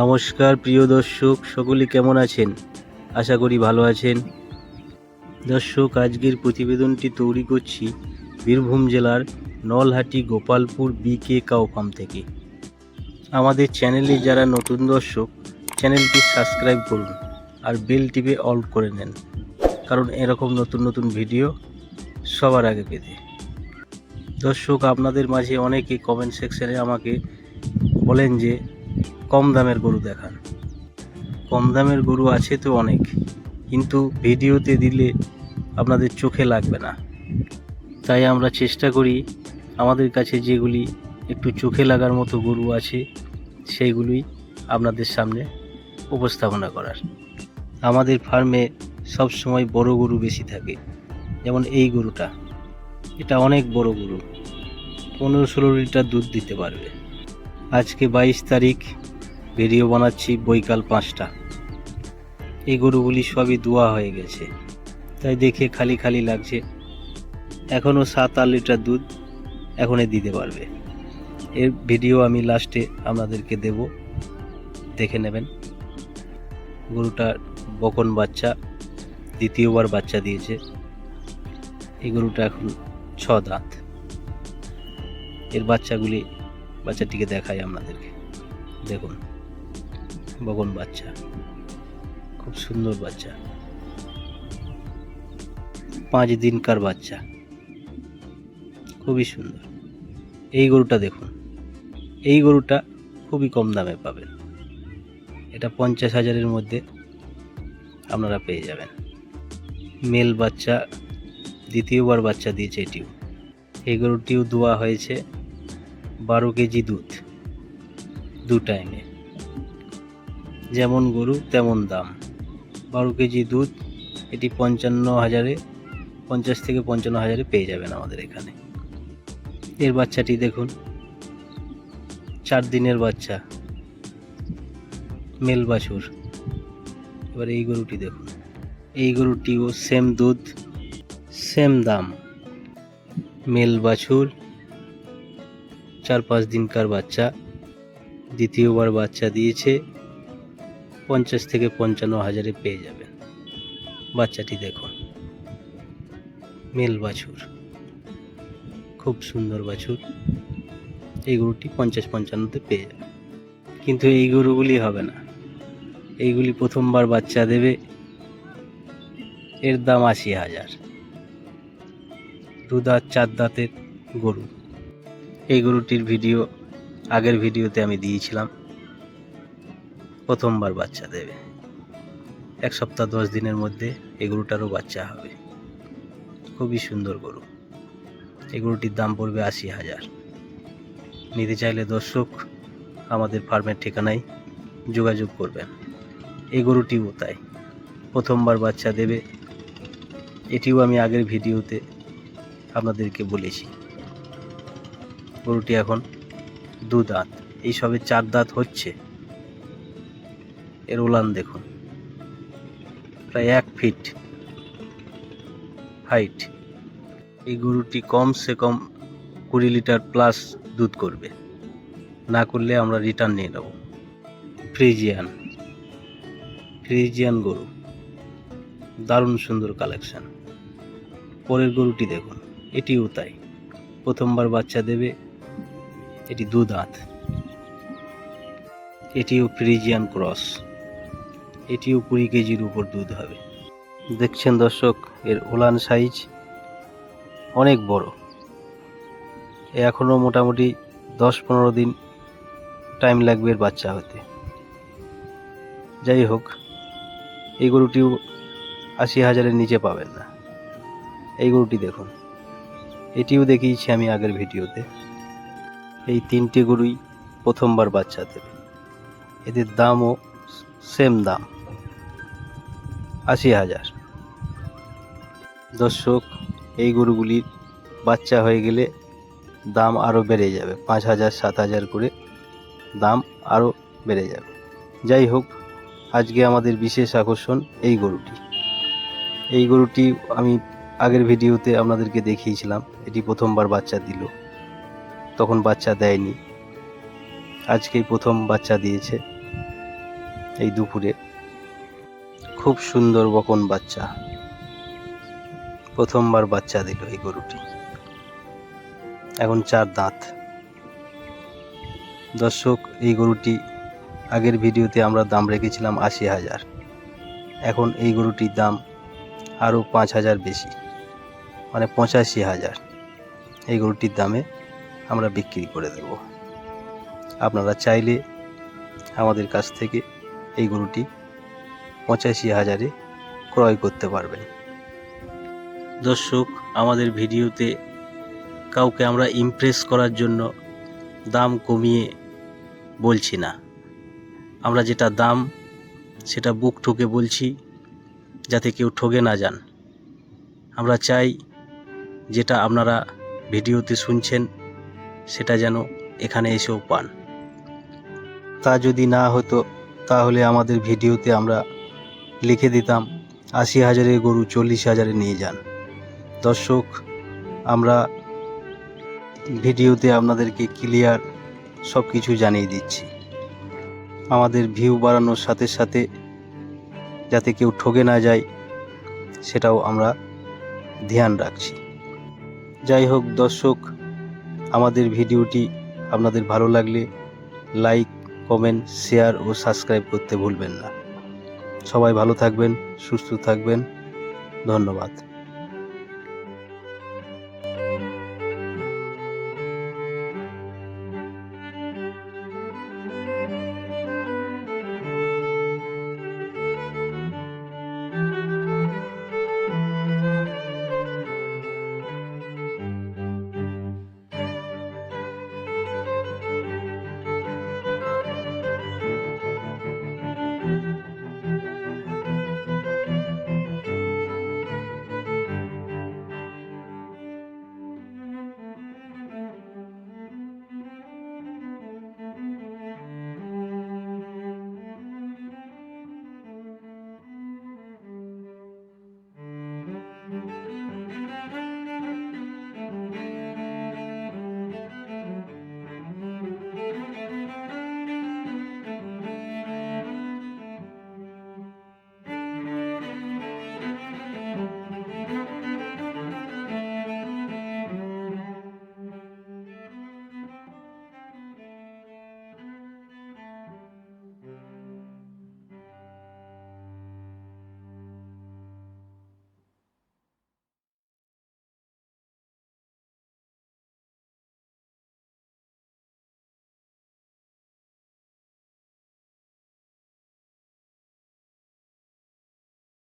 নমস্কার প্রিয় দর্শক, সকলে কেমন আছেন? আশা করি ভালো আছেন। দর্শক, আজকের প্রতিবেদনটি তৈরি করছি বীরভূম জেলার নলহাটি গোপালপুর বিকে কাও ফার্ম থেকে। আমাদের চ্যানেলে যারা নতুন দর্শক, চ্যানেলটি সাবস্ক্রাইব করুন আর বেল টিপে অল করে নেন, কারণ এরকম নতুন নতুন ভিডিও সবার আগে পেতে। দর্শক, আপনাদের মাঝে অনেকে কমেন্ট সেকশনে আমাকে বলেন যে কম দামের গরু দেখান। কম দামের গরু আছে তো অনেক, কিন্তু ভিডিওতে দিলে আপনাদের চোখে লাগবে না। তাই আমরা চেষ্টা করি আমাদের কাছে যেগুলি একটু চোখে লাগার মতো গরু আছে সেইগুলোই আপনাদের সামনে উপস্থাপনা করার। আমাদের ফার্মে সব সময় বড় গরু বেশি থাকে, যেমন এই গরুটা। এটা অনেক বড় গরু, পনেরো ষোলো লিটার দুধ দিতে পারবে। আজকে বাইশ তারিখ ভিডিও বানাচ্ছি বৈকাল পাঁচটা। এই গরুগুলি সবই দোয়া হয়ে গেছে। তাই দেখে খালি খালি লাগছে। এখনও সাত আট লিটার দুধ এখনই দিতে পারবে। এর ভিডিও আমি লাস্টে আপনাদেরকে দেব। দেখে নেবেন। গরুটা বকন বাচ্চা, দ্বিতীয়বার বাচ্চা দিয়েছে। এই গরুটা এখন ছ দাঁত। এর বাচ্চাগুলি, বাচ্চাটিকে দেখাই আপনাদেরকে। দেখুন। বগন বাচ্চা। খুব সুন্দর বাচ্চা। পাঁচ দিনকার বাচ্চা। খুবই সুন্দর। এই গরুটা দেখুন। এই গরুটা খুবই কম দামে পাবেন। এটা পঞ্চাশ হাজারের মধ্যে আপনারা পেয়ে যাবেন। মেল বাচ্চা, দ্বিতীয়বার বাচ্চা দিয়েছে এটিও। এই গরুটিও দোয়া হয়েছে বারো কেজি দুধ। দু টাইমে। যেমন গরু, তেমন দাম। বারো কেজি দুধ, এটি পঞ্চান্ন হাজারে, পঞ্চাশ থেকে পঞ্চান্ন হাজারে পেয়ে যাবেন আমাদের এখানে। এর বাচ্চাটি দেখুন, চার দিনের বাচ্চা, মেল বাছুর। এবার এই গরুটি দেখুন, এই গরুটিও সেম দুধ, সেম দাম। মেল বাছুর, চার পাঁচ দিনকার বাচ্চা, দ্বিতীয়বার বাচ্চা দিয়েছে। পঞ্চাশ থেকে পঞ্চান্ন হাজারে পেয়ে যাবেন। বাচ্চাটি দেখুন। মেল বাছুর। খুব সুন্দর বাছুর। এই গরুটি পঞ্চাশ পঞ্চান্নতে পেয়ে যাবে কিন্তু এই গরুগুলি হবে না। এইগুলি প্রথমবার বাচ্চা দেবে। এর দাম আশি হাজার। দু চার দাঁতের গরু। এই গরুটির ভিডিও আগের ভিডিওতে আমি দিয়েছিলাম। প্রথমবার বাচ্চা দেবে। এক সপ্তাহ দশ দিনের মধ্যে এই গরুটারও বাচ্চা হবে। খুবই সুন্দর গরু। এই গরুটির দাম পড়বে আশি হাজার। নিতে চাইলে দর্শক আমাদের ফার্মের ঠিকানায় যোগাযোগ করবেন। এই গরুটিও তাই। প্রথমবার বাচ্চা দেবে, এটিও আমি আগের ভিডিওতে আপনাদেরকে বলেছি। গরুটি এখন দু দাঁত এই সবে চার দাঁত হচ্ছে। এর উলান দেখুন। প্রায় এক ফিট হাইট এই গরুটি কমসে কম কুড়ি লিটার প্লাস দুধ করবে। না করলে আমরা রিটার্ন নিয়ে নেব। ফ্রিজিয়ান ফ্রিজিয়ান গরু। দারুণ সুন্দর কালেকশন পরের গরুটি দেখুন। এটিও তাই। প্রথমবার বাচ্চা দেবে, এটি দু দাঁত এটিও ফ্রিজিয়ান ক্রস এটিও কুড়ি কেজির উপর দুধ হবে। দেখছেন দর্শক, এর ওলান সাইজ অনেক বড়। এখনও মোটামুটি দশ পনেরো দিন টাইম লাগবে এর বাচ্চা হতে। যাই হোক, এই গরুটিও আশি হাজারের নিচে পাবেন না। এই গরুটি দেখুন, এটিও দেখিয়েছি আমি আগের ভিডিওতে। এই তিনটে গরুই প্রথমবার বাচ্চা দেবে। এদের দামও সেম দাম। আশি হাজার। দর্শক, এই গরুগুলির বাচ্চা হয়ে গেলে দাম আরও বেড়ে যাবে। পাঁচ হাজার, সাত হাজার করে দাম আরও বেড়ে যাবে। যাই হোক, আজকে আমাদের বিশেষ আকর্ষণ এই গরুটি। এই গরুটি আমি আগের ভিডিওতে আপনাদেরকে দেখিয়েছিলাম। এটি প্রথমবার বাচ্চা দিল। তখন বাচ্চা দেয়নি। আজকেই প্রথম বাচ্চা দিয়েছে। এই দুপুরে। খুব সুন্দর বকন বাচ্চা। প্রথমবার বাচ্চা দিল এই গরুটি। এখন চার দাঁত। দর্শক, এই গরুটি আগের ভিডিওতে আমরা দাম রেখেছিলাম আশি হাজার। এখন এই গরুটির দাম আরও পাঁচ হাজার বেশি। মানে পঁচাশি হাজার। এই গরুটির দামে আমরা বিক্রি করে দেব। আপনারা চাইলে আমাদের কাছ থেকে এই গরুটি পঁচাশি হাজারে ক্রয় করতে পারবেন। দর্শক, আমাদের ভিডিওতে কাউকে আমরা ইমপ্রেস করার জন্য দাম কমিয়ে বলছি না। আমরা যেটা দাম, সেটা বুক ঠকে বলছি, যাতে কেউ ঠগে না যান। আমরা চাই যেটা আপনারা ভিডিওতে শুনছেন, সেটা যেন এখানে এসেও পান। তা যদি না হতো তাহলে আমাদের ভিডিওতে আমরা লিখে দিতাম আশি হাজারের গরু চল্লিশ হাজারে নিয়ে যান। দর্শক, আমরা ভিডিওতে আপনাদেরকে ক্লিয়ার সব কিছু জানিয়ে দিচ্ছি। আমাদের ভিউ বাড়ানোর সাথে সাথে যাতে কেউ ঠগে না যায়, সেটাও আমরা ধ্যান রাখছি। যাই হোক, দর্শক, আমাদের ভিডিওটি আপনাদের ভালো লাগলে লাইক কমেন্ট শেয়ার ও সাবস্ক্রাইব করতে ভুলবেন না। সবাই ভালো থাকবেন সুস্থ থাকবেন। ধন্যবাদ।